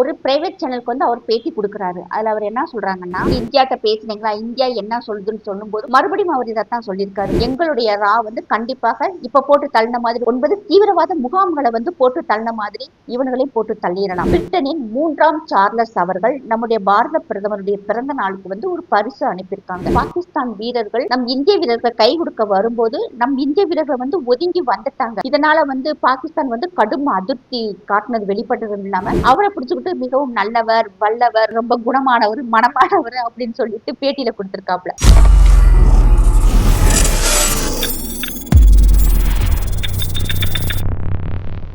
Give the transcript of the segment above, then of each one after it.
ஒரு பிரைவேட் சேனலுக்கு வந்து அவர் பேட்டி கொடுக்குறாரு. அதுல அவர் என்ன சொல்றாங்கன்னா இந்தியாட்ட பேசுனீங்களா? இந்தியா என்ன சொல்லுதுன்னு சொல்லும்போது மறுபடியும் அவர் இதைத்தான் சொல்லியிருக்காரு. எங்களுடைய ரா வந்து கண்டிப்பாக இப்ப போட்டு தள்ளின மாதிரி ஒன்பது தீவிரவாத முகாம்களை வந்து போட்டு தள்ளின மாதிரி இவர்களையும் போட்டு தள்ளிடலாம். பிரிட்டனின் மூன்றாம் சார்லஸ் அவர்கள் நம்முடைய பாரத பிரதமருடைய பிறந்த நாளுக்கு வந்து ஒரு பரிசு அனுப்பியிருக்காங்க. பாகிஸ்தான் வீரர்கள் நம் இந்திய வீரர்கள் கை கொடுக்க வரும்போது நம் இந்திய வீரர்கள் வந்து ஒதுங்கி வந்துட்டாங்க. இதனால வந்து பாகிஸ்தான் வந்து கடும் அதிருப்தி காட்டினது வெளிப்பட்டதும் இல்லாம அவரை பிடிச்சுக்கிட்டு மிகவும் நல்லவர் வல்லவர் ரொம்ப குணமானவர் மனமானவர் அப்படின்னு சொல்லிட்டு பேட்டியில கொடுத்திருக்காப்ல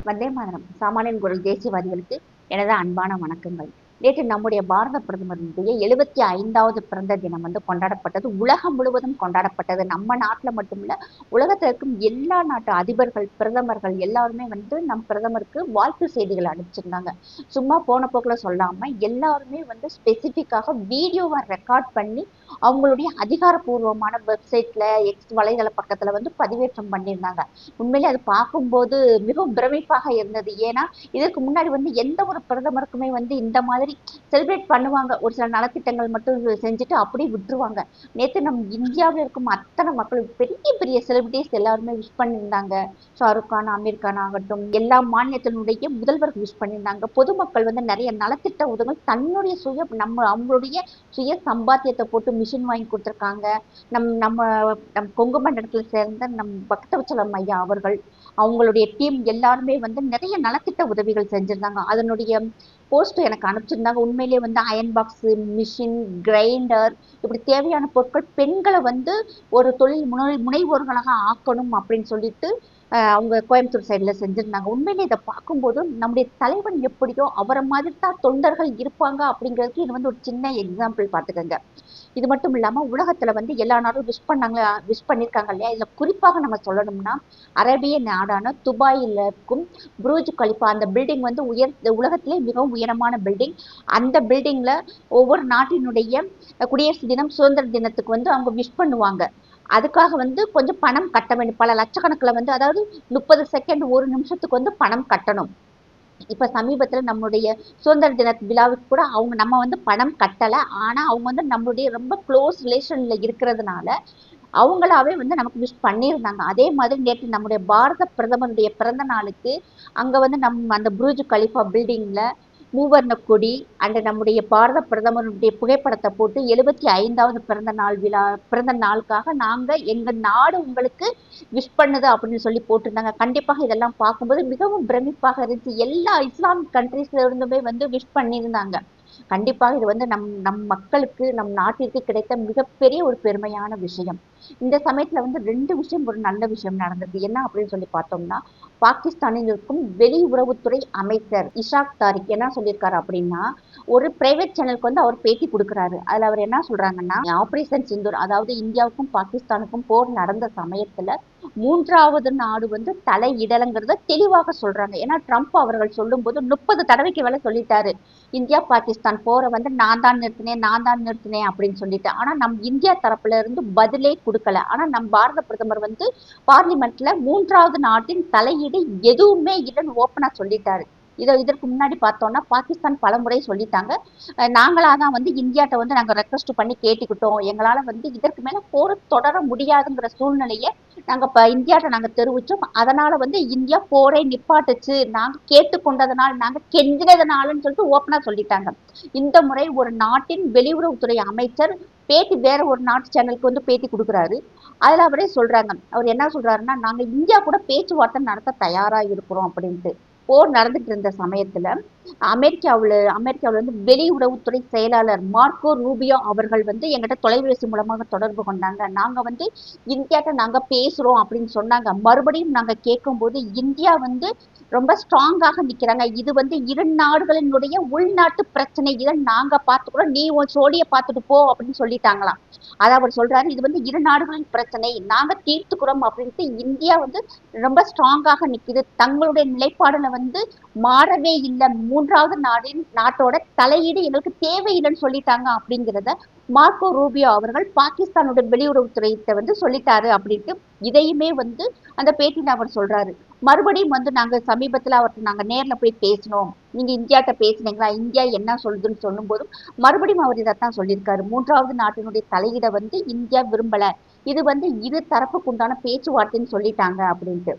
வந்தே மாதிரம். சாமானியன் குரல் தேசியவாதிகளுக்கு எனது அன்பான வணக்கங்கள். நேற்று நம்முடைய பாரத பிரதமருடைய எழுபத்தி ஐந்தாவது பிறந்த தினம் வந்து கொண்டாடப்பட்டது. உலகம் முழுவதும் கொண்டாடப்பட்டது. நம்ம நாட்டில் மட்டுமில்ல உலகத்துல இருக்கும் எல்லா நாட்டு அதிபர்கள் பிரதமர்கள் எல்லாருமே வந்து நம் பிரதமருக்கு வாழ்த்து செய்திகள் அனுப்பிச்சிருந்தாங்க. சும்மா போன போக்குல சொல்லாம எல்லாருமே வந்து ஸ்பெசிஃபிக்காக வீடியோவை ரெக்கார்ட் பண்ணி அவங்களுடைய அதிகாரப்பூர்வமான வெப்சைட்ல எக்ஸ் வலைதள பக்கத்துல வந்து பதிவேற்றம் பண்ணியிருந்தாங்க. உண்மையிலே அது பார்க்கும்போது மிகவும் பிரமிப்பாக இருந்தது. ஏன்னா இதற்கு முன்னாடி வந்து எந்த ஒரு பிரதமருக்குமே வந்து இந்த மாதிரி செலிப்ரேட் பண்ணுவாங்க. ஒரு சில நலத்திட்டங்கள் மட்டும் செஞ்சுட்டு அப்படியே விட்டுருவாங்க. நேற்று நம் இந்தியாவில் இருக்கும் அத்தனை மக்கள் பெரிய பெரிய செலிபிரிட்டிஸ் எல்லாருமே விஷ் பண்ணியிருந்தாங்க. ஷாருக் கான் அமீர் கான் ஆகட்டும் எல்லா மாநிலத்தினுடைய முதல்வர்கள் விஷ் பண்ணியிருந்தாங்க. பொதுமக்கள் வந்து நிறைய நலத்திட்ட உதவிகள் தன்னுடைய சுய நம்ம அவங்களுடைய சுய சம்பாத்தியத்தை போட்டு மிஷின் வாங்கி கொடுத்துருக்காங்க. நம் நம்ம நம் கொங்கு மண்டலத்தில் சேர்ந்த நம் பக்தவச்சலம் ஐயா அவர்கள் அவங்களுடைய டீம் எல்லாருமே வந்து நிறைய நலத்திட்ட உதவிகள் செஞ்சிருந்தாங்க. அதனுடைய போஸ்ட் எனக்கு அனுப்பிச்சிருந்தாங்க. உண்மையிலேயே வந்து அயன் பாக்ஸ் மிஷின் கிரைண்டர் இப்படி தேவையான பொருட்கள் பெண்களை வந்து ஒரு தொழில் முனை முனைவோர்களாக ஆக்கணும் அப்படின்னு சொல்லிட்டு அஹ் அவங்க கோயம்புத்தூர் சைடில் செஞ்சுருந்தாங்க. உண்மையிலே இதை பார்க்கும்போது நம்முடைய தலைவன் எப்படியோ அவரை மாதிரி தான் தொண்டர்கள் இருப்பாங்க அப்படிங்கிறதுக்கு இது வந்து ஒரு சின்ன எக்ஸாம்பிள் பார்த்துக்கோங்க. இது மட்டும் இல்லாமல் உலகத்தில் வந்து எல்லா நாடும் விஷ் பண்ணாங்க விஷ் பண்ணியிருக்காங்க இல்லையா? இதில் குறிப்பாக நம்ம சொல்லணும்னா அரேபிய நாடான துபாயில் இருக்கும் புரூஜ் கலிஃபா அந்த பில்டிங் வந்து உயர் உலகத்திலே மிகவும் உயரமான பில்டிங் அந்த பில்டிங்கில் ஒவ்வொரு நாட்டினுடைய குடியரசு தினம் சுதந்திர தினத்துக்கு வந்து அவங்க விஷ் பண்ணுவாங்க. அதுக்காக வந்து கொஞ்சம் பணம் கட்ட வேண்டும் பல லட்சக்கணக்கில் வந்து அதாவது முப்பது செகண்ட் ஒரு நிமிஷத்துக்கு வந்து பணம் கட்டணும். இப்ப சமீபத்துல நம்மளுடைய சுதந்திர தின விழாவுக்கு கூட அவங்க நம்ம வந்து பணம் கட்டல. ஆனா அவங்க வந்து நம்மளுடைய ரொம்ப க்ளோஸ் ரிலேஷன்ல இருக்கிறதுனால அவங்களாவே வந்து நமக்கு விஷ் பண்ணியிருந்தாங்க. அதே மாதிரி நேற்று நம்முடைய பாரத பிரதமருடைய பிறந்த நாளுக்கு அங்க வந்து நம் அந்த புருஜு கலிஃபா பில்டிங்ல மூவர்ண கொடி அண்ட் நம்முடைய பாரத பிரதமருடைய புகைப்படத்தை போட்டு எழுபத்தி ஐந்தாவது பிறந்த நாள் விழா பிறந்த நாளுக்காக நாங்க எங்க நாடு உங்களுக்கு விஷ் பண்ணுது அப்படின்னு சொல்லி போட்டிருந்தாங்க. கண்டிப்பாக இதெல்லாம் பார்க்கும்போது மிகவும் பிரமிப்பாக இருந்துச்சு. எல்லா இஸ்லாமிக் கண்ட்ரீஸ்ல இருந்துமே வந்து விஷ் பண்ணியிருந்தாங்க. கண்டிப்பாக இது வந்து நம் நம் மக்களுக்கு நம் நாட்டிற்கு கிடைத்த மிகப்பெரிய ஒரு பெருமையான விஷயம். இந்த சமயத்துல வந்து ரெண்டு விஷயம் ஒரு நல்ல விஷயம் நடந்தது என்ன அப்படின்னு சொல்லி பார்த்தோம்னா பாகிஸ்தானில் இருக்கும் வெளியுறவுத்துறை அமைச்சர் இஷாக் தாரிக் என்ன சொல்லியிருக்காரு அப்படின்னா ஒரு பிரைவேட் சேனலுக்கு வந்து அவர் பேட்டி கொடுக்குறாரு. அதுல அவர் என்ன சொல்றாங்கன்னா ஆபரேஷன் சிந்தூர் அதாவது இந்தியாவுக்கும் பாகிஸ்தானுக்கும் போர் நடந்த சமயத்துல மூன்றாவது நாடு வந்து தலையிடலைங்கிறத தெளிவாக சொல்றாங்க. ஏன்னா ட்ரம்ப் அவர்கள் சொல்லும்போது முப்பது தடவைக்கு வேலை சொல்லிட்டாரு. இந்தியா பாகிஸ்தான் போரை வந்து நான் தான் நிறுத்தினேன் நான் தான் நிறுத்தினேன் அப்படின்னு சொல்லிட்டு. ஆனா நம் இந்தியா தரப்புல இருந்து பதிலே கொடுக்கல. ஆனா நம் பாரத பிரதமர் வந்து பார்லிமெண்ட்ல மூன்றாவது நாட்டின் தலையீடு எதுவுமே இல்லைன்னு ஓப்பனா சொல்லிட்டாரு. இதை இதற்கு முன்னாடி பார்த்தோம்னா பாகிஸ்தான் பலமுறை சொல்லிட்டாங்க. நாங்களாக தான் வந்து இந்தியாட்ட வந்து நாங்கள் ரெக்வஸ்ட் பண்ணி கேட்டுக்கிட்டோம். எங்களால் வந்து இதற்கு மேலே போர் தொடர முடியாதுங்கிற சூழ்நிலையை நாங்கள் இப்போ இந்தியாட்ட நாங்கள் தெரிவித்தோம் அதனால் வந்து இந்தியா போரை நிப்பாட்டுச்சு. நாங்கள் கேட்டுக்கொண்டதனால் நாங்கள் கெஞ்சினதுனாலன்னு சொல்லிட்டு ஓப்பனாக சொல்லிட்டாங்க. இந்த முறை ஒரு நாட்டின் வெளியுறவுத்துறை அமைச்சர் பேட்டி வேற ஒரு நாட்டு சேனலுக்கு வந்து பேட்டி கொடுக்குறாரு. அதில் அவரே சொல்கிறாங்க அவர் என்ன சொல்கிறாருன்னா நாங்கள் இந்தியா கூட பேச்சுவார்த்தை நடத்த தயாராக இருக்கிறோம் அப்படின்ட்டு. போர் நடந்துட்டு இருந்த சமயத்துல அமெரிக்காவுல அமெரிக்காவுல வந்து வெளியுறவுத்துறை செயலாளர் மார்க்கோ ரூபியோ அவர்கள் வந்து எங்கிட்ட தொலைபேசி மூலமாக தொடர்பு கொண்டாங்க. நாங்க வந்து இந்தியாட்ட நாங்க பேசுறோம் அப்படின்னு சொன்னாங்க. மறுபடியும் நாங்க கேட்கும்போது இந்தியா வந்து ரொம்ப ஸ்ட்ராங்காக நிக்கிறாங்க. இது வந்து இரு நாடுகளினுடைய உள்நாட்டு பிரச்சனை. இதை நாங்க பார்த்துக்கிறோம். நீ உன் சோழிய பார்த்துட்டு போ அப்படின்னு சொல்லிட்டாங்களாம். அதை அவர் சொல்றாரு இது வந்து இரு நாடுகளின் பிரச்சனை. நாங்க தீர்த்துக்கிறோம் அப்படின்ட்டு இந்தியா வந்து ரொம்ப ஸ்ட்ராங்காக நிக்குது. தங்களுடைய நிலைப்பாடுல வந்து மாறவே இல்லை. மூன்றாவது நாடின் நாட்டோட தலையீடு எங்களுக்கு தேவையில்லைன்னு சொல்லிட்டாங்க அப்படிங்கிறத மார்க்கோ ரூபியோ அவர்கள் பாகிஸ்தானோட வெளியுறவுத்துறையிட்ட வந்து சொல்லிட்டாரு அப்படின்ட்டு இதையுமே வந்து அந்த பேட்டியில் அவர் சொல்றாரு. மறுபடியும் வந்து நாங்க சமீபத்துல அவர்கிட்ட நாங்க நேர்ல போய் பேசினோம். நீங்க இந்தியாட்ட பேசினீங்களா? இந்தியா என்ன சொல்லுதுன்னு சொல்லும் போதும் மறுபடியும் அவர் இதைத்தான் சொல்லியிருக்காரு. மூன்றாவது நாட்டினுடைய தலையீட வந்து இந்தியா விரும்பல. இது வந்து இரு தரப்புக்கு உண்டான பேச்சுவார்த்தைன்னு சொல்லிட்டாங்க அப்படின்ட்டு.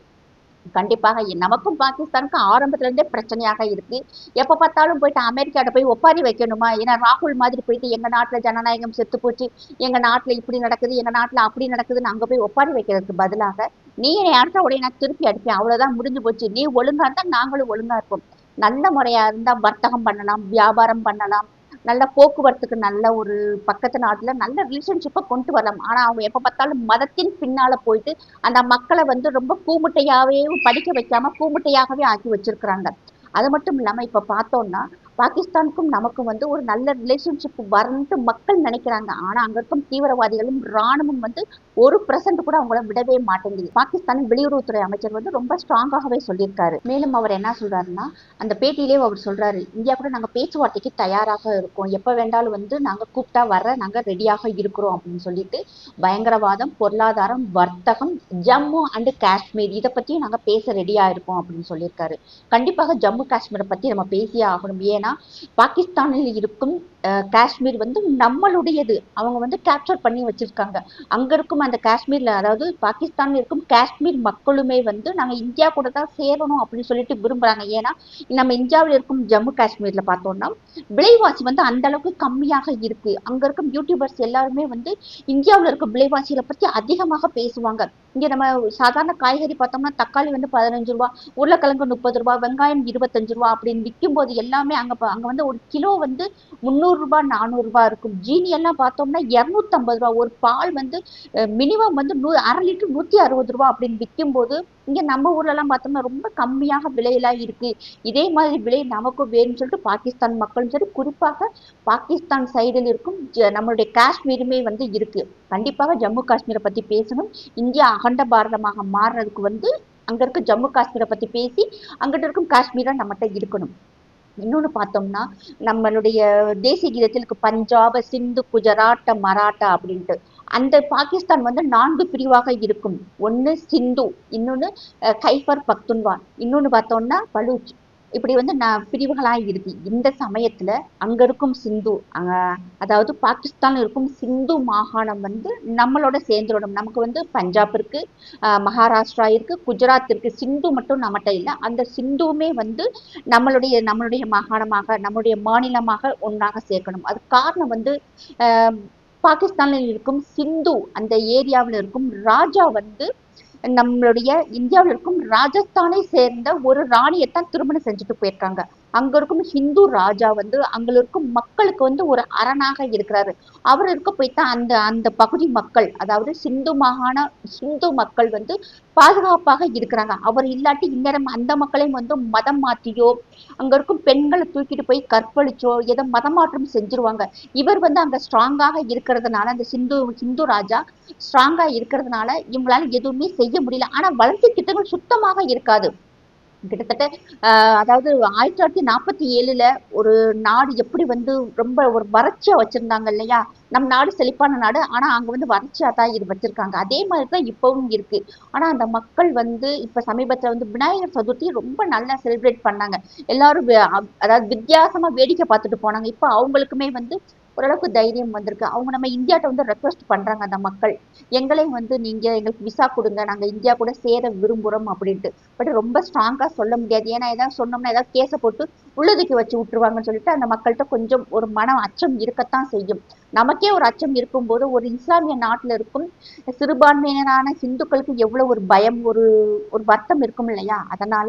கண்டிப்பாக நமக்கும் பாகிஸ்தானுக்கும் ஆரம்பத்துல இருந்தே பிரச்சனையாக இருக்கு. எப்ப பார்த்தாலும் போயிட்டு அமெரிக்காட்ட போய் ஒப்பாரி வைக்கணுமா? ஏன்னா ராகுல் மாதிரி போயிட்டு எங்க நாட்டுல ஜனநாயகம் செத்து போச்சு எங்க நாட்டுல இப்படி நடக்குது எங்க நாட்டுல அப்படி நடக்குதுன்னு அங்க போய் ஒப்பாரி வைக்கிறதுக்கு பதிலாக நீ என்னை அடிச்சா உடனே நான் திருப்பி அடிப்பேன். அவ்வளவுதான் முடிஞ்சு போச்சு. நீ ஒழுங்கா இருந்தா நாங்களும் ஒழுங்கா இருப்போம். நல்ல முறையா இருந்தா வர்த்தகம் பண்ணலாம் வியாபாரம் பண்ணலாம். நல்ல போக்குவரத்துக்கு நல்ல ஒரு பக்கத்து நாட்டுல நல்ல ரிலேஷன்ஷிப்பை கொண்டு வரலாம். ஆனா அவங்க எப்ப பார்த்தாலும் மதத்தின் பின்னால போயிட்டு அந்த மக்களை வந்து ரொம்ப கூமுட்டையாவே படிக்க வைக்காம கூமுட்டையாகவே ஆக்கி வச்சிருக்கிறாங்க. அது மட்டும் இல்லாம இப்ப பார்த்தோம்னா பாகிஸ்தானுக்கும் நமக்கும் வந்து ஒரு நல்ல ரிலேஷன்ஷிப் வரணும்ட்டு மக்கள் நினைக்கிறாங்க. ஆனா அங்க இருக்கும் தீவிரவாதிகளும் ராணுவம் வந்து ஒரு பிரசன்ட் கூட அவங்கள விடவே மாட்டேங்குது. பாகிஸ்தானின் வெளியுறவுத்துறை அமைச்சர் வந்து ரொம்ப ஸ்ட்ராங்காகவே சொல்லியிருக்காரு. மேலும் அவர் என்ன சொல்றாருன்னா அந்த பேட்டியிலே அவர் சொல்றாரு இந்தியா கூட நாங்க பேச்சுவார்த்தைக்கு தயாராக இருக்கோம். எப்ப வேண்டாலும் வந்து நாங்க கூப்பிட்டா வர நாங்க ரெடியாக இருக்கிறோம் அப்படின்னு சொல்லிட்டு பயங்கரவாதம் பொருளாதாரம் வர்த்தகம் ஜம்மு அண்ட் காஷ்மீர் இதை பத்தியும் நாங்க பேச ரெடியா இருக்கோம் அப்படின்னு சொல்லியிருக்காரு. கண்டிப்பாக ஜம்மு காஷ்மீரை பத்தி நம்ம பேசியே ஆகணும். ஏன்னா பாகிஸ்தானில் இருக்கும் காஷ்மீர் வந்து நம்மளுடையது. அவங்க வந்து கேப்சர் பண்ணி வச்சிருக்காங்க. அங்க இருக்கும் அந்த காஷ்மீர்ல அதாவது பாகிஸ்தான்ல இருக்கும் காஷ்மீர் மக்களுமே வந்து நாங்க இந்தியா கூட தான் சேரணும் அப்படின்னு சொல்லிட்டு விரும்புறாங்க. ஏன்னா நம்ம இந்தியாவில் இருக்கும் ஜம்மு காஷ்மீர்ல பார்த்தோம்னா விலைவாசி வந்து அந்த அளவுக்கு கம்மியாக இருக்கு. அங்க இருக்கும் யூடியூபர்ஸ் எல்லாருமே வந்து இந்தியாவில் இருக்கும் விலைவாசிகளை பத்தி அதிகமாக பேசுவாங்க. இங்க நம்ம சாதாரண காய்கறி பார்த்தோம்னா தக்காளி வந்து பதினஞ்சு ரூபா உருளைக்கிழங்கு முப்பது ரூபா வெங்காயம் இருபத்தஞ்சு ரூபா அப்படின்னு விற்கும் போது எல்லாமே அங்க அங்க வந்து ஒரு கிலோ வந்து முந்நூறு ரூபாய் நானூறு ரூபாய் இருக்கும். ஜீனி எல்லாம் பார்த்தோம்னா இரநூத்தம்பது ரூபா. ஒரு பால் வந்து மினிமம் வந்து நூ அரை லிட்டர் நூத்தி அறுபது ரூபா அப்படின்னு விற்கும் போது இங்க நம்ம ஊர்ல எல்லாம் பார்த்தோம்னா ரொம்ப கம்மியாக விலையெல்லாம் இருக்கு. இதே மாதிரி விலை நமக்கும் வேணும்னு சொல்லிட்டு பாகிஸ்தான் மக்களும் சரி குறிப்பாக பாகிஸ்தான் சைடில் இருக்கும் நம்மளுடைய காஷ்மீருமே வந்து இருக்கு. கண்டிப்பாக ஜம்மு காஷ்மீரை பத்தி பேசணும். இந்தியா அகண்ட பாரதமாக மாறுறதுக்கு வந்து அங்க இருக்க ஜம்மு காஷ்மீரை பத்தி பேசி அங்கிட்ட இருக்கும் காஷ்மீரா நம்மகிட்ட இருக்கணும். இன்னொன்னு பார்த்தோம்னா நம்மளுடைய தேசிய கீதத்தில் இருக்கு பஞ்சாப சிந்து குஜராட்ட மராட்டா அப்படின்ட்டு. அந்த பாகிஸ்தான் வந்து நான்கு பிரிவாக இருக்கும். ஒண்ணு சிந்து இன்னொன்னு கைபர் பக்துன்வான். இன்னொன்னு பார்த்தோம்னா பலூச். இப்படி வந்து நான் பிரிவுகளாக இருக்கு இந்த சமயத்துல அங்க இருக்கும் சிந்து அதாவது பாகிஸ்தான் இருக்கும் சிந்து மாகாணம் வந்து நம்மளோட சேர்ந்துடும் நமக்கு வந்து பஞ்சாப் இருக்கு மகாராஷ்டிரா இருக்கு குஜராத் இருக்கு சிந்து மட்டும் நம்மகிட்ட இல்லை. அந்த சிந்துவுமே வந்து நம்மளுடைய நம்மளுடைய மாகாணமாக நம்மளுடைய மாநிலமாக ஒன்றாக சேர்க்கணும். அது காரணம் வந்து பாகிஸ்தானில் இருக்கும் சிந்து அந்த ஏரியாவில் இருக்கும் ராஜா வந்து நம்மளுடைய இந்தியாவில் இருக்கும் ராஜஸ்தானை சேர்ந்த ஒரு ராணியை தான் திருமணம் செஞ்சுட்டு போயிருக்காங்க. அங்க இருக்கும் ஹிந்து ராஜா வந்து அங்க இருக்கும் மக்களுக்கு வந்து ஒரு அரணாக இருக்கிறாரு. அவர் இருக்க போய்தான் அந்த அந்த பகுதி மக்கள் அதாவது சிந்து மாகாண சிந்து மக்கள் வந்து பாதுகாப்பாக இருக்கிறாங்க. அவர் இல்லாட்டி இந்நேரம் அந்த மக்களையும் வந்து மதம் மாற்றியோ அங்க இருக்கும் பெண்களை தூக்கிட்டு போய் கற்பழிச்சோ ஏதோ மதம் மாற்றம் செஞ்சிருவாங்க. இவர் வந்து அங்க ஸ்ட்ராங்காக இருக்கிறதுனால அந்த சிந்து ஹிந்து ராஜா ஸ்ட்ராங்கா இருக்கிறதுனால இவங்களால எதுவுமே செய்ய முடியல. ஆனா வளர்ச்சி திட்டங்கள் சுத்தமாக இருக்காது. கிட்டத்தட்ட ஆஹ் அதாவது ஆயிரத்தி தொள்ளாயிரத்தி நாற்பத்தி ஏழுல ஒரு நாடு எப்படி வந்து ரொம்ப ஒரு வறட்சியா வச்சிருந்தாங்க இல்லையா? நம் நாடு செழிப்பான நாடு. ஆனா அங்க வந்து வறட்சியா தான் இது வச்சிருக்காங்க. அதே மாதிரி தான் இப்பவும் இருக்கு. ஆனா அந்த மக்கள் வந்து இப்ப சமீபத்துல வந்து விநாயகர் சதுர்த்தி ரொம்ப நல்லா செலிப்ரேட் பண்ணாங்க. எல்லாரும் அதாவது வித்தியாசமா வேடிக்கை பார்த்துட்டு போனாங்க. இப்ப அவங்களுக்குமே வந்து ஓரளவுக்கு தைரியம் வந்திருக்கு. அவங்க நம்ம இந்தியாட்ட வந்து ரெக்வஸ்ட் பண்றாங்க அந்த மக்கள். எங்களையும் வந்து நீங்க எங்களுக்கு விசா கொடுங்க நாங்க இந்தியா கூட சேர விரும்புறோம் அப்படின்ட்டு. பட் ரொம்ப ஸ்ட்ராங்கா சொல்ல முடியாது. ஏன்னா ஏதாவது சொன்னோம்னா ஏதாவது கேஸை போட்டு உள்ளதுக்கு வச்சு விட்டுருவாங்கன்னு சொல்லிட்டு அந்த மக்கள்கிட்ட கொஞ்சம் ஒரு மன அச்சம் இருக்கத்தான் செய்யும். நமக்கே ஒரு அச்சம் இருக்கும்போது ஒரு இஸ்லாமிய நாட்டில் இருக்கும் சிறுபான்மையினரான சிந்துக்களுக்கு எவ்வளவு ஒரு பயம் ஒரு ஒரு வருத்தம் இருக்கும் இல்லையா? அதனால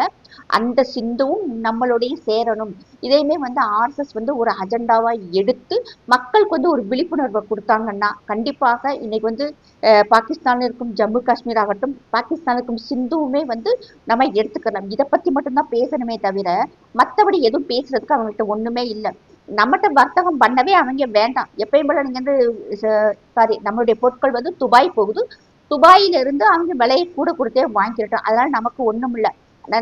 அந்த சிந்துவும் நம்மளுடைய சேரணும் இதையுமே வந்து ஆர்எஸ்எஸ் வந்து ஒரு அஜெண்டாவாக எடுத்து மக்களுக்கு வந்து ஒரு விழிப்புணர்வை கொடுத்தாங்கன்னா கண்டிப்பாக இன்னைக்கு வந்து பாகிஸ்தானில் இருக்கும் ஜம்மு காஷ்மீர் ஆகட்டும் பாகிஸ்தானுக்கும் சிந்துவுமே வந்து நம்ம எடுத்துக்கலாம். இதை பத்தி மட்டும்தான் பேசணுமே தவிர மத்தபடி எதுவும் எதுவும் பேசுறதுக்கு அவங்ககிட்ட ஒண்ணுமே இல்லை. நம்மகிட்ட வர்த்தகம் பண்ணவே அவங்க வேண்டாம். எப்பயும் போல நீங்க வந்து சாரி நம்மளுடைய பொருட்கள் வந்து துபாய் போகுது. துபாயில இருந்து அவங்க விலையை கூட கொடுத்தே வாங்கிட்டோம் அதனால நமக்கு ஒண்ணும் இல்லை.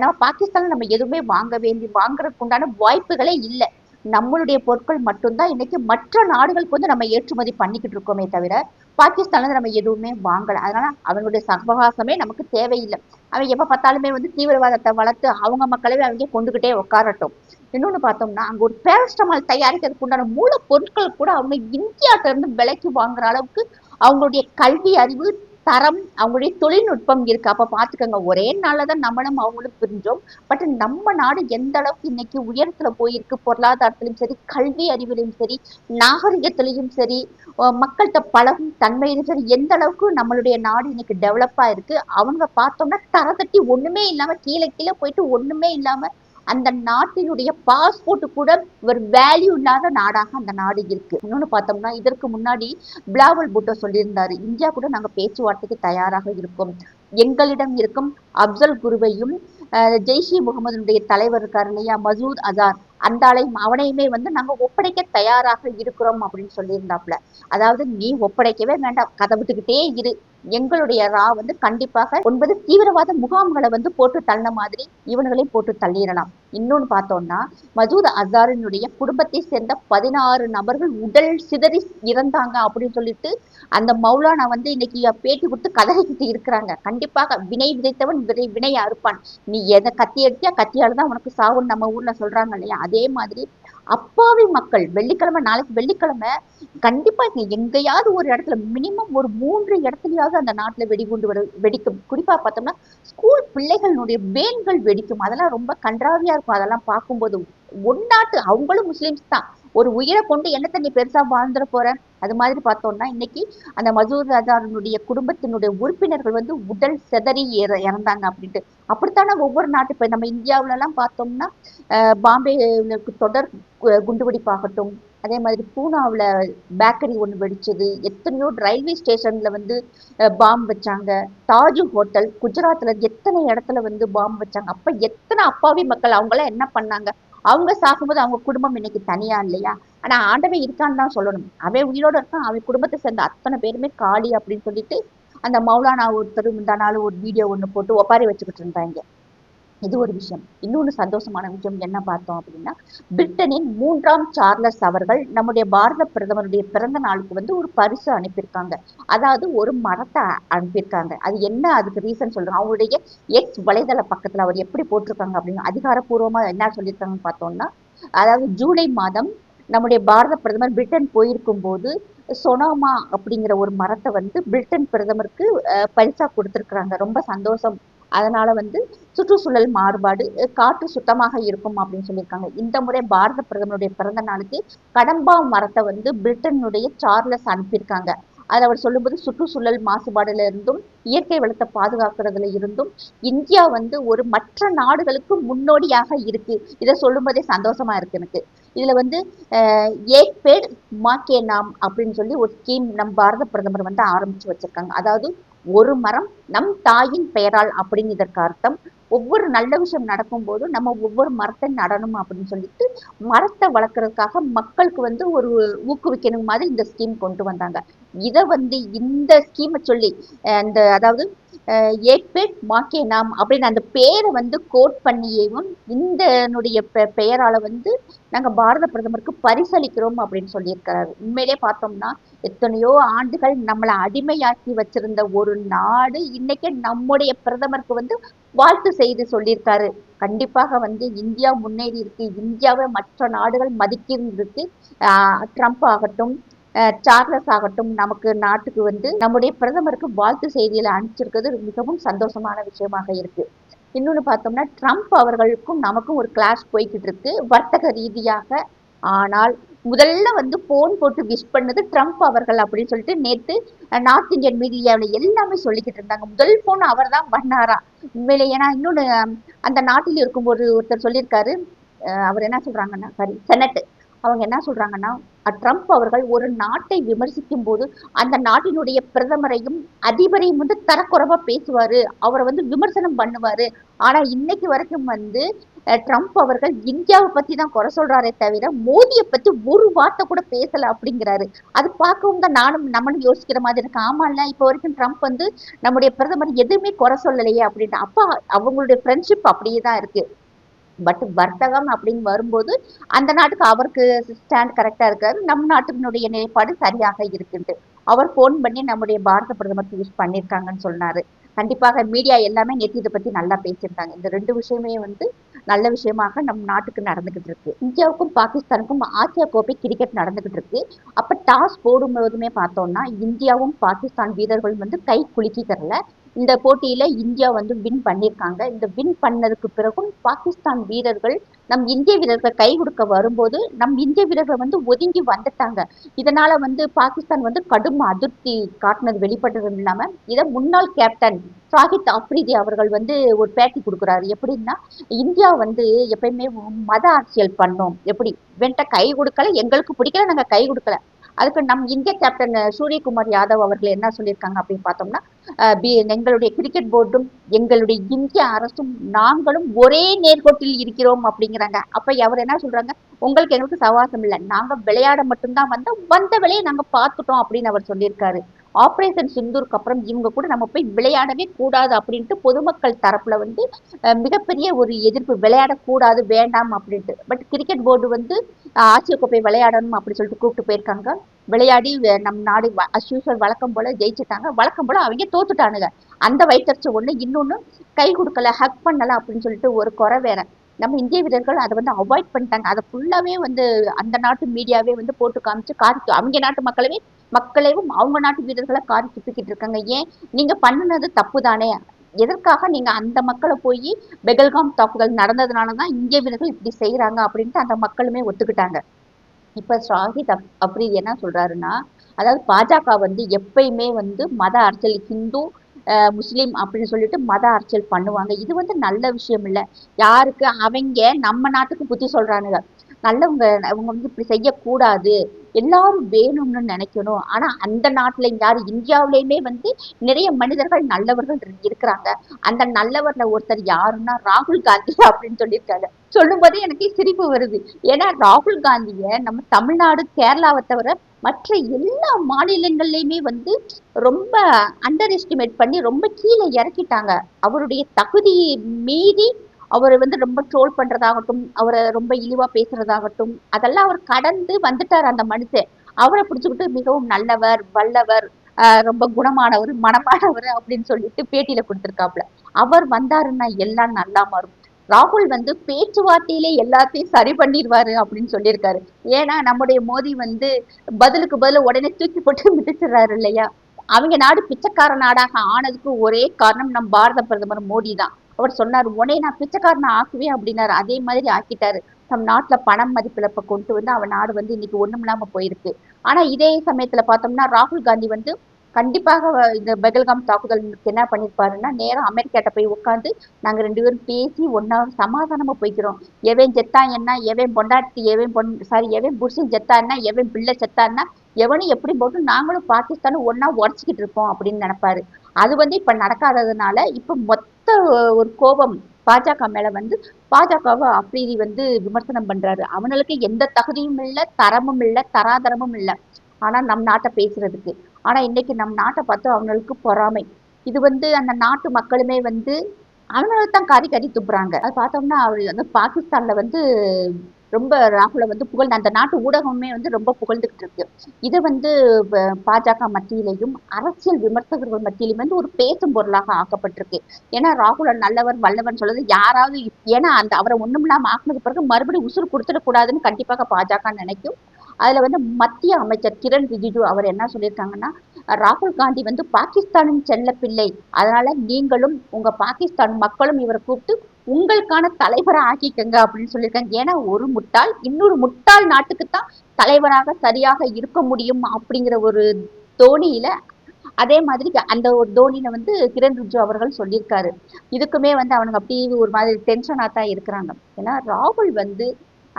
நம்ம பாகிஸ்தான்ல நம்ம எதுவுமே வாங்க வேண்டி வாங்குறதுக்கு உண்டான வாய்ப்புகளே இல்லை. நம்மளுடைய பொருட்கள் மட்டும்தான் இன்னைக்கு மற்ற நாடுகளுக்கு வந்து நம்ம ஏற்றுமதி பண்ணிக்கிட்டு இருக்கோமே தவிர பாகிஸ்தான்ல நம்ம எதுவுமே வாங்கல. அதனால அவங்களுடைய சகவாசமே நமக்கு தேவையில்லை. அவன் எப்போ பார்த்தாலுமே வந்து தீவிரவாதத்தை வளர்த்து அவங்க மக்களவே அவங்க கொண்டுகிட்டே உட்காரட்டும் இன்னொன்று பார்த்தோம்னா அங்கே ஒரு பேரஸ்டமால் தயாரிக்கிறதுக்கு உண்டான மூலப்பொருட்கள் கூட அவங்க இந்தியாட்டிலேருந்து விலைக்கு வாங்குற அளவுக்கு அவங்களுடைய கல்வி அறிவு தரம் அவங்களுடைய தொழில்நுட்பம் இருக்கு. அப்ப பாத்துக்கோங்க ஒரே நாள்லதான் நம்மளும் அவங்களும் பிரிஞ்சோம். பட் நம்ம நாடு எந்த அளவுக்கு இன்னைக்கு உயரத்துல போயிருக்கு பொருளாதாரத்திலும் சரி கல்வி அறிவிலும் சரி நாகரிகத்திலையும் சரி மக்கள்கிட்ட பழகும் தன்மையிலும் சரி எந்த அளவுக்கு நம்மளுடைய நாடு இன்னைக்கு டெவலப்பா இருக்கு அவங்க பார்த்தோம்னா தரத்தட்டி தட்டி ஒண்ணுமே இல்லாம கீழே கீழே போயிட்டு ஒண்ணுமே இல்லாம அந்த நாட்டினுடைய பாஸ்போர்ட் கூட ஒரு வேல்யூ இல்லாத நாடாக அந்த நாடு இருக்கு. இன்னொன்று பார்த்தோம்னா இதற்கு முன்னாடி பிளாவல் புட்டோ சொல்லியிருந்தாரு. இந்தியா கூட நாங்க பேச்சுவார்த்தைக்கு தயாராக இருக்கோம். எங்களிடம் இருக்கும் அப்சல் குருவையும் அஹ், ஜெய்ஷி முகமதுனுடைய தலைவர் இருக்கார் இல்லையா மசூத் அசார். அந்த ஆளையும் அவனையுமே வந்து நாங்க ஒப்படைக்க தயாராக இருக்கிறோம் அப்படின்னு சொல்லியிருந்தாப்புல. அதாவது நீ ஒப்படைக்கவே வேண்டாம். கதை விட்டுக்கிட்டே இரு. எங்களுடைய ரா வந்து கண்டிப்பாக ஒன்பது தீவிரவாத முகாம்களை வந்து போட்டு தள்ள மாதிரி இவனுங்களையும் போட்டு தள்ளிடலாம். இன்னொன்னு பார்த்தோம்னா மசூத் அசாரினுடைய குடும்பத்தை சேர்ந்த பதினாறு நபர்கள் உடல் சிதறி இறந்தாங்க அப்படின்னு சொல்லிட்டு அந்த மௌலானா வந்து இன்னைக்கு பேட்டி கொடுத்து கதறிக்கிட்டு இருக்கிறாங்க. கண்டிப்பாக வினை விதைத்தவன் விதை வினை அறுப்பான் நீ எதை கத்தி அடிச்சா கத்தியால தான் உனக்கு சாவுன்னு நம்ம ஊர்ல சொல்றாங்க இல்லையா? அதே மாதிரி அப்பாவி மக்கள் வெள்ளிக்கிழமை நாளைக்கு வெள்ளிக்கிழமை கண்டிப்பா இங்க எங்கேயாவது ஒரு இடத்துல மினிமம் ஒரு மூன்று இடத்துலயாவது அந்த நாட்டுல வெடிகுண்டு வெடிக்கும். குறிப்பா பார்த்தோம்னா ஸ்கூல் பிள்ளைகளுடைய வேன்கள் வெடிக்கும். அதெல்லாம் ரொம்ப கன்றாவியா இருக்கும். அதெல்லாம் பார்க்கும்போது ஒன்னாட்டு அவங்களும் முஸ்லிம்ஸ் தான். ஒரு உயிரை கொண்டு என்னத்தை நீ பெருசா வாழ்ந்துட போற? அது மாதிரி பார்த்தோம்னா இன்னைக்கு அந்த மசூர் ராஜாவினுடைய குடும்பத்தினுடைய உறுப்பினர்கள் வந்து உடல் செதறி இற- இறந்தாங்க அப்படின்ட்டு. அப்படித்தானே ஒவ்வொரு நாட்டு இப்ப நம்ம இந்தியாவுல எல்லாம் பார்த்தோம்னா அஹ் பாம்பேல தொடர் குண்டுவெடிப்பாகட்டும் அதே மாதிரி பூனாவுல பேக்கரி ஒண்ணு வெடிச்சது எத்தனையோ ரயில்வே ஸ்டேஷன்ல வந்து பாம் வச்சாங்க தாஜ் ஹோட்டல் குஜராத்தில் எத்தனை இடத்துல வந்து பாம்பு வச்சாங்க அப்ப எத்தனை அப்பாவி மக்கள் அவங்களாம் என்ன பண்ணாங்க? அவங்க சாகும்போது அவங்க குடும்பம் இன்னைக்கு தனியா இல்லையா? ஆனா ஆண்டவன் இருக்கான்னு தான் சொல்லணும். அவன் உயிரோட இருக்கான். அவன் குடும்பத்தை சேர்ந்த அத்தனை பேருமே காளி அப்படின்னு சொல்லிட்டு அந்த மௌலானா ஒருத்தர் முந்தா நாள் ஒரு வீடியோ ஒண்ணு போட்டு ஒப்பாரி வச்சுக்கிட்டு இருந்தாங்க. இது ஒரு விஷயம். இன்னொன்னு சந்தோஷமான விஷயம் என்ன பார்த்தோம் அப்படின்னா பிரிட்டனின் மூன்றாம் சார்லஸ் அவர்கள் நம்முடைய பாரத பிரதமருடைய பிறந்த நாளுக்கு வந்து ஒரு பரிசு அனுப்பியிருக்காங்க. அதாவது ஒரு மரத்தை அனுப்பியிருக்காங்க. அது என்ன? அதுக்கு ரீசன் சொல்றாங்க அவங்களுடைய எக்ஸ் வலைதள பக்கத்துல அவர் எப்படி போட்டிருக்காங்க அப்படின்னு அதிகாரப்பூர்வமா என்ன சொல்லியிருக்காங்கன்னு பார்த்தோம்னா அதாவது ஜூலை மாதம் நம்முடைய பாரத பிரதமர் பிரிட்டன் போயிருக்கும் போது சொனாமா அப்படிங்கிற ஒரு மரத்தை வந்து பிரிட்டன் பிரதமருக்கு பரிசா கொடுத்துருக்குறாங்க. ரொம்ப சந்தோஷம். அதனால வந்து சுற்றுச்சூழல் மாறுபாடு காற்று சுத்தமாக இருக்கும் அப்படின்னு சொல்லியிருக்காங்க. இந்த முறை பாரத பிரதமருடைய பிறந்த நாளுக்கு கடம்பா மரத்தை வந்து பிரிட்டனுடைய சார்லஸ் அனுப்பியிருக்காங்க. அதுல அவர் சொல்லும்போது சுற்றுச்சூழல் மாசுபாடுல இருந்தும் இயற்கை வளத்தை பாதுகாக்கிறதுல இருந்தும் இந்தியா வந்து ஒரு மற்ற நாடுகளுக்கு முன்னோடியாக இருக்கு. இதை சொல்லும்போதே சந்தோஷமா இருக்கு எனக்கு. இதுல வந்து அஹ், ஏக் பேட் மாக்கே நாம் அப்படின்னு சொல்லி ஒரு ஸ்கீம் நம் பாரத பிரதமர் வந்து ஆரம்பிச்சு வச்சிருக்காங்க. அதாவது ஒரு மரம் நம் தாயின் பெயரால் அப்படின்னு இதற்கு அர்த்தம். ஒவ்வொரு நல்ல விஷயம் நடக்கும் போதும் நம்ம ஒவ்வொரு மரத்தை நடணும் அப்படின்னு சொல்லிட்டு மரத்தை வளர்க்கறதுக்காக மக்களுக்கு வந்து ஒரு ஊக்குவிக்கணும் மாதிரி இந்த ஸ்கீம் கொண்டு வந்தாங்க. இதை வந்து இந்த ஸ்கீமை சொல்லி அந்த அதாவது அஹ் மாக்கே நாம் அப்படின்னு அந்த பேரை வந்து கோட் பண்ணியேவும் இந்தனுடைய பெ- பெயரால வந்து நாங்க பாரத பிரதமருக்கு பரிசளிக்கிறோம் அப்படின்னு சொல்லியிருக்கிறாரு. உண்மையிலே பார்த்தோம்னா எத்தனையோ ஆண்டுகள் நம்மளை அடிமையாக்கி வச்சிருந்த ஒரு நாடு இன்னைக்கு நம்முடைய பிரதமருக்கு வந்து வாழ்த்து செய்தி சொல்லியிருக்காரு. கண்டிப்பாக வந்து இந்தியா முன்னேறி இருக்கு. இந்தியாவை மற்ற நாடுகள் மதிக்கிருக்கு ஆஹ் ட்ரம்ப் ஆகட்டும் அஹ் சார்லஸ் ஆகட்டும் நமக்கு நாட்டுக்கு வந்து நம்முடைய பிரதமருக்கு வாழ்த்து செய்தியில அனுப்பிச்சிருக்கிறது மிகவும் சந்தோஷமான விஷயமாக இருக்கு. இன்னொன்னு பார்த்தோம்னா ட்ரம்ப் அவர்களுக்கும் நமக்கும் ஒரு கிளாஸ் போய்கிட்டு இருக்கு. வர்த்தக ரீதியாக ஆனால் முதல்ல வந்து போன் போட்டு விஷ் பண்ணது ட்ரம்ப் அவர்கள் அப்படின்னு சொல்லிட்டு நேத்து நார்த் இந்தியன் மீடியாவில் எல்லாமே சொல்லிக்கிட்டு இருந்தாங்க. முதல் போன் அவர் தான் பண்ணாரா? உண்மையிலே ஏன்னா இன்னொன்னு அந்த நாட்டில் இருக்கும்போது ஒருத்தர் சொல்லியிருக்காரு. அஹ், அவர் என்ன சொல்றாங்கன்னா சாரி செனட் அவங்க என்ன சொல்றாங்கன்னா ட்ரம்ப் அவர்கள் ஒரு நாட்டை விமர்சிக்கும் போது அந்த நாட்டினுடைய பிரதமரையும் அதிபரையும் வந்து தரக்குறைவா பேசுவாரு. அவரை வந்து விமர்சனம் பண்ணுவாரு. ஆனா இன்னைக்கு வரைக்கும் வந்து ட்ரம்ப் அவர்கள் இந்தியாவை பத்தி தான் குறை சொல்றாரே தவிர மோடியை பத்தி ஒரு வார்த்தை கூட பேசல அப்படிங்கிறாரு. அது பார்க்கவும் தான் நானும் நம்மளும் யோசிக்கிற மாதிரி இருக்கு. ஆமால்ல இப்போ வரைக்கும் ட்ரம்ப் வந்து நம்முடைய பிரதமர் எதுவுமே குறை சொல்லலையே அப்படின்ட்டு. அப்ப அவங்களுடைய ஃப்ரெண்ட்ஷிப் அப்படியே தான் இருக்கு. பட் வர்த்தகம் அப்படின்னு வரும்போது அந்த நாட்டுக்கு அவருக்கு ஸ்டாண்ட் கரெக்டா இருக்காரு. நம் நாட்டினுடைய நிலைப்பாடு சரியாக இருக்குன்ட்டு அவர் ஃபோன் பண்ணி நம்முடைய பாரத பிரதமர் யூஸ் பண்ணியிருக்காங்கன்னு சொன்னாரு. கண்டிப்பாக மீடியா எல்லாமே நேற்று இதை பத்தி நல்லா பேசியிருக்காங்க இந்த ரெண்டு விஷயமே வந்து நல்ல விஷயமாக நம் நாட்டுக்கு நடந்துகிட்டு இருக்கு. இந்தியாவுக்கும் பாகிஸ்தானுக்கும் ஆசியா கோப்பை கிரிக்கெட் நடந்துகிட்டு இருக்கு. அப்போ டாஸ் போடும்போதுமே பார்த்தோம்னா இந்தியாவும் பாகிஸ்தான் வீரர்களும் வந்து கை குலுக்கிக்கிறல இந்த போட்டியில இந்தியா வந்து வின் பண்ணியிருக்காங்க. இந்த வின் பண்ணதுக்கு பிறகும் பாகிஸ்தான் வீரர்கள் நம் இந்திய வீரர்கள் கை கொடுக்க வரும்போது நம் இந்திய வீரர்கள் வந்து ஒதுங்கி வந்துட்டாங்க. இதனால வந்து பாகிஸ்தான் வந்து கடும் அதிருப்தி காட்டினது வெளிப்பட்டது இல்லாம. இதை முன்னாள் கேப்டன் சாஹித் அப்ரிதி அவர்கள் வந்து ஒரு பேட்டி கொடுக்குறாரு. எப்படின்னா இந்தியா வந்து எப்பயுமே மத அரசியல் பண்ணோம். எப்படி? வெண்ட கை கொடுக்கல எங்களுக்கு பிடிக்கல நாங்க கை கொடுக்கல. அதுக்கு நம் இந்திய கேப்டன் சூரியகுமார் யாதவ் அவர்கள் என்ன சொல்லியிருக்காங்க அப்படின்னு பார்த்தோம்னா எங்களுடைய கிரிக்கெட் போர்டும் எங்களுடைய இந்திய அரசும் நாங்களும் ஒரே நேர்கோட்டில் இருக்கிறோம் அப்படிங்கிறாங்க. அப்ப அவர் என்ன சொல்றாங்க? உங்களுக்கு எங்களுக்கு சவாசம் இல்லை. நாங்க விளையாட மட்டும்தான் வந்தோம். வந்த வேலையை நாங்க பார்த்துட்டோம் அப்படின்னு அவர் சொல்லியிருக்காரு. ஆப்ரேஷன் சிந்தூருக்கு அப்புறம் இவங்க கூட நம்ம போய் விளையாடவே கூடாது அப்படின்ட்டு பொதுமக்கள் தரப்புல வந்து மிகப்பெரிய ஒரு எதிர்ப்பு. விளையாடக்கூடாது வேண்டாம் அப்படின்ட்டு. பட் கிரிக்கெட் போர்டு வந்து ஆசிய கோப்பை விளையாடணும் அப்படின்னு சொல்லிட்டு கூப்பிட்டு போயிருக்காங்க. விளையாடி நம் நாடு அஸ்யூஷுவல் வழக்கம் போல ஜெயிச்சுட்டாங்க. வழக்கம் போல அவங்க தோத்துட்டானுங்க. அந்த வயிற்றுச்சு ஒன்று இன்னொன்று கை கொடுக்கல ஹக் பண்ணல அப்படின்னு சொல்லிட்டு ஒரு குறை வேற. நம்ம இந்திய வீரர்கள் அதை வந்து அவாய்ட் பண்ணிட்டாங்க. அதை ஃபுல்லாவே வந்து அந்த நாட்டு மீடியாவே வந்து போட்டு காமிச்சு காரி அவங்க நாட்டு மக்களவே மக்களையும் அவங்க நாட்டு வீரர்களை காரி துப்பிக்கிட்டு இருக்காங்க. ஏன்? நீங்க பண்ணுனது தப்பு தானே எதற்காக நீங்க அந்த மக்களை போய் பெகல்காம் தாக்குதல் நடந்ததுனால தான் இந்திய வீரர்கள் இப்படி செய்யறாங்க அப்படின்ட்டு அந்த மக்களுமே ஒத்துக்கிட்டாங்க. இப்ப ஷாஹித் அப் அப்படி என்ன சொல்றாருன்னா அதாவது பாஜக வந்து எப்பயுமே வந்து மத அரசியல் ஹிந்து முஸ்லீம் அப்படின்னு சொல்லிட்டு மத அரசியல் பண்ணுவாங்க. இது வந்து நல்ல விஷயம் இல்லை. யாருக்கு? அவங்க நம்ம நாட்டுக்கு புத்தி சொல்றானுங்க. நல்லவங்க அவங்க வந்து இப்படி செய்யக்கூடாது. எல்லாரும் வேணும்னு நினைக்கணும். ஆனா அந்த நாட்டுல யாரு? இந்தியாவிலேயுமே வந்து நிறைய மனிதர்கள் நல்லவர்கள் இருக்கிறாங்க. அந்த நல்லவர்ல ஒருத்தர் யாருன்னா ராகுல் காந்தி அப்படின்னு சொல்லியிருக்காங்க. சொல்லும் போதே எனக்கு சிரிப்பு வருது. ஏன்னா ராகுல் காந்திய நம்ம தமிழ்நாடு கேரளாவை தவிர மற்ற எல்லா மாநிலங்கள்லையுமே வந்து ரொம்ப அண்டர் எஸ்டிமேட் பண்ணி ரொம்ப கீழே இறக்கிட்டாங்க. அவருடைய தகுதி மீறி அவரை வந்து ரொம்ப ட்ரோல் பண்றதாகட்டும் அவரை ரொம்ப இழிவா பேசுறதாகட்டும் அதெல்லாம் அவர் கடந்து வந்துட்டார் அந்த மனுஷன். அவரை பிடிச்சுக்கிட்டு மிகவும் நல்லவர் வல்லவர் ஆஹ் ரொம்ப குணமானவர் மனமானவர் அப்படின்னு சொல்லிட்டு பேட்டியில கொடுத்துருக்காப்ல அவர் வந்தாருன்னா எல்லாம் நல்லா மாறும். ராகுல் வந்து பேச்சுவார்த்தையிலே எல்லாத்தையும் சரி பண்ணிடுவாரு அப்படின்னு சொல்லியிருக்காரு. ஏன்னா நம்முடைய மோடி வந்து பதிலுக்கு பதில் உடனே தூக்கி போட்டு மிதிச்சிடுறாரு இல்லையா? அவங்க நாடு பிச்சைக்கார நாடாக ஆனதுக்கு ஒரே காரணம் நம் பாரத பிரதமர் மோடி தான். அவர் சொன்னார் உடனே நான் பிச்சைக்காரனை ஆக்குவேன் அப்படின்னாரு. அதே மாதிரி ஆக்கிட்டாரு. நம் நாட்டுல பணம் மதிப்பிழப்பை கொண்டு வந்து அவன் நாடு வந்து இன்னைக்கு ஒண்ணும் இல்லாம போயிருக்கு. ஆனா இதே சமயத்துல பார்த்தோம்னா ராகுல் காந்தி வந்து கண்டிப்பாக இந்த பெகல்காம் தாக்குதல் என்ன பண்ணிருப்பாருன்னா நேரா அமெரிக்காட்ட போய் உட்காந்து நாங்க ரெண்டு பேரும் பேசி ஒன்னா சமாதானமா போய்க்கிறோம். எவன் செத்தா என்ன எவன் பொண்டாட்டி எவன் பொன் சாரி எவன் புருஷன் செத்தான்னா எவன் பிள்ளை செத்தான்னா எவனும் எப்படி போட்டு நாங்களும் பாகிஸ்தானும் ஒன்னா உடச்சிக்கிட்டு இருப்போம் அப்படின்னு நினைப்பாரு. அது வந்து இப்ப நடக்காததுனால இப்ப மொத்த ஒரு கோபம் பாஜக மேல வந்து பாஜகவை அப்ரீதி வந்து விமர்சனம் பண்றாரு. அவனுக்கு எந்த தகுதியும் இல்ல தரமும் இல்ல தராதரமும் இல்ல. ஆனால் நம் நாட்டை பேசுறதுக்கு. ஆனால் இன்னைக்கு நம் நாட்டை பார்த்து அவங்களுக்கு பொறாமை. இது வந்து அந்த நாட்டு மக்களுமே வந்து அவனால தான் காரி கறி துப்புறாங்க. அது பார்த்தோம்னா அவர் வந்து பாகிஸ்தானில் வந்து ரொம்ப ராகுலை வந்து புகழ் அந்த நாட்டு ஊடகமே வந்து ரொம்ப புகழ்ந்துகிட்டு இருக்கு. இது வந்து பாஜக மத்தியிலையும் அரசியல் விமர்சகர்கள் மத்தியிலும் வந்து ஒரு பேசும் பொருளாக ஆக்கப்பட்டிருக்கு. ஏன்னா ராகுல நல்லவர் வல்லவன் சொல்றது யாராவது ஏன்னா அந்த அவரை ஒண்ணும் ஆக்குனதுக்கு பிறகு மறுபடியும் உசுறு கொடுத்துடக்கூடாதுன்னு கண்டிப்பாக பாஜக நினைக்கும். அதுல வந்து மத்திய அமைச்சர் கிரண் ரிஜிஜு அவர் என்ன சொல்லியிருக்காங்கன்னா ராகுல் காந்தி வந்து பாகிஸ்தானின் செல்ல பிள்ளை அதனால நீங்களும் உங்க பாகிஸ்தான் மக்களும் இவரை கூப்பிட்டு உங்களுக்கான தலைவரை ஆக்கிக்கங்க அப்படின்னு சொல்லியிருக்காங்க. ஏன்னா ஒரு முட்டாள் இன்னொரு முட்டாள் நாட்டுக்கு தான் தலைவராக சரியாக இருக்க முடியும் அப்படிங்கிற ஒரு தோனியில அதே மாதிரி அந்த ஒரு தோனியில வந்து கிரண் ரிஜு அவர்கள் சொல்லியிருக்காரு. இதுக்குமே வந்து அவனுக்கு அப்படி ஒரு மாதிரி டென்ஷனா தான் இருக்கிறாங்க. ஏன்னா ராகுல் வந்து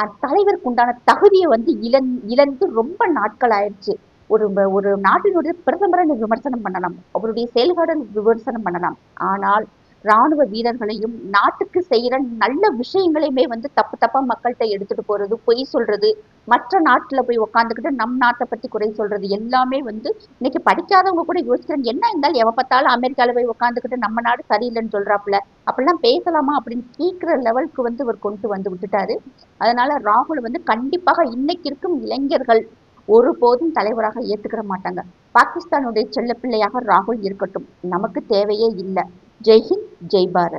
தலைவருக்கு உண்டான தகுதியை வந்து இழந் இழந்து ரொம்ப நாட்கள் ஆயிடுச்சு. ஒரு ஒரு நாட்டினுடைய பிரதமரை விமர்சனம் பண்ணலாம். அவருடைய செயல்பாடு விமர்சனம் பண்ணலாம். ஆனால் ராணுவ வீரர்களையும் நாட்டுக்கு செய்யற நல்ல விஷயங்களையுமே வந்து தப்பு தப்பா மக்கள்கிட்ட எடுத்துட்டு போறது பொய் சொல்றது மற்ற நாட்டுல போய் உக்காந்துக்கிட்டு நம் நாட்டை பத்தி குறை சொல்றது எல்லாமே வந்து இன்னைக்கு படிக்காதவங்க கூட யோசிக்கிறாங்க என்ன இருந்தாலும் எவ பார்த்தாலும் அமெரிக்கால போய் உக்காந்துக்கிட்டு நம்ம நாடு சரியில்லைன்னு சொல்றாப்புல. அப்படிலாம் பேசலாமா அப்படின்னு கேட்கிற லெவலுக்கு வந்து இவர் கொண்டு வந்து விட்டுட்டாரு. அதனால ராகுல் வந்து கண்டிப்பாக இன்னைக்கு இருக்கும் இளைஞர்கள் ஒருபோதும் தலைவராக ஏத்துக்கிற மாட்டாங்க. பாகிஸ்தானுடைய செல்ல பிள்ளையாக ராகுல் இருக்கட்டும். நமக்கு தேவையே இல்லை. ஜெய்ஹிந்த் ஜெய் பாரத்.